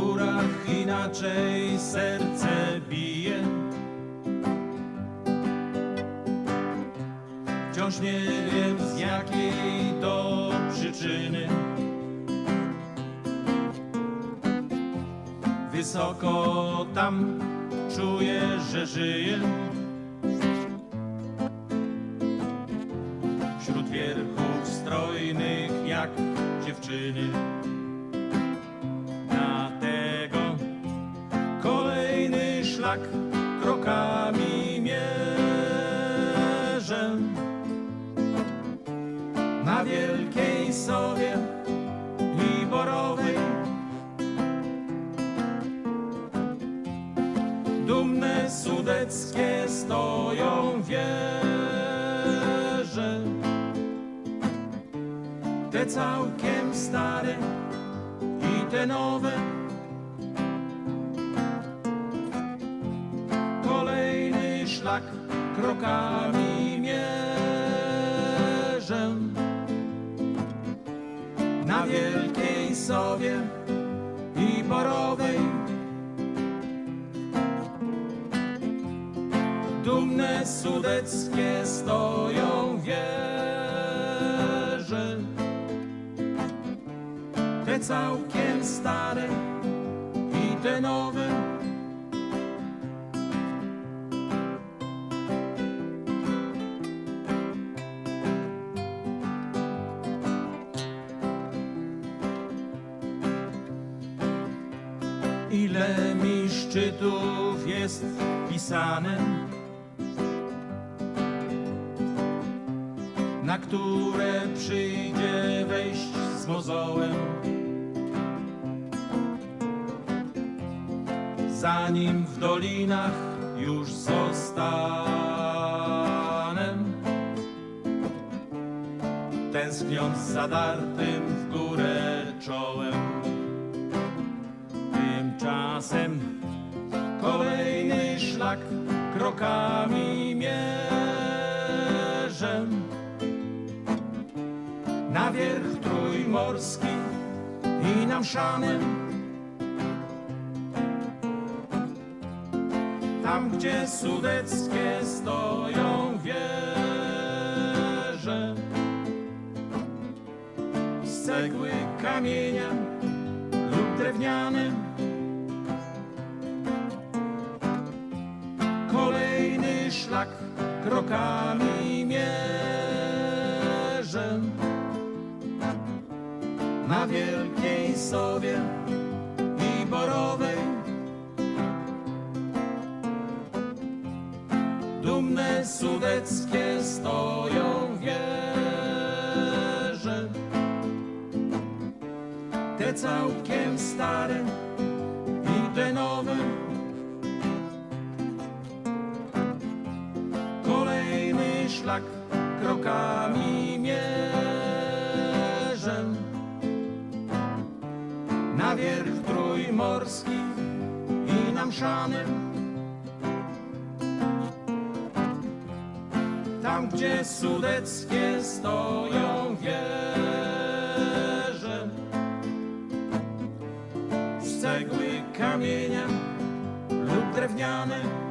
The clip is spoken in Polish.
górach inaczej serce bije. Wciąż nie wiem z jakiej to przyczyny. Wysoko tam czuję, że żyję. Wśród wierchów strojnych jak dziewczyny. Krokami mierzę. Na wielkiej sowie i borowej Dumne sudeckie stoją wieże Te całkiem stare i te nowe szlak krokami mierzę. Na wielkiej sowie i borowej Dumne sudeckie stoją wieże. Te całkiem stare i te nowe Ile mi szczytów jest pisane na które przyjdzie wejść z mozołem. Zanim w dolinach już zostanę, tęskniąc zadartym w górę czołem. Szlak krokami mierzę na wierch trójmorski i na mszanym. Tam, gdzie sudeckie stoją wieże z cegły, kamienia lub drewniane. Szlak krokami mierzę na wielkiej sowie i borowej. Dumne sudeckie stoją wieże, te całkiem stare i te nowe. Szlak krokami mierzę na wierch trójmorski i na mszanym. Tam, gdzie sudeckie stoją wieże z cegły, kamienia lub drewniane.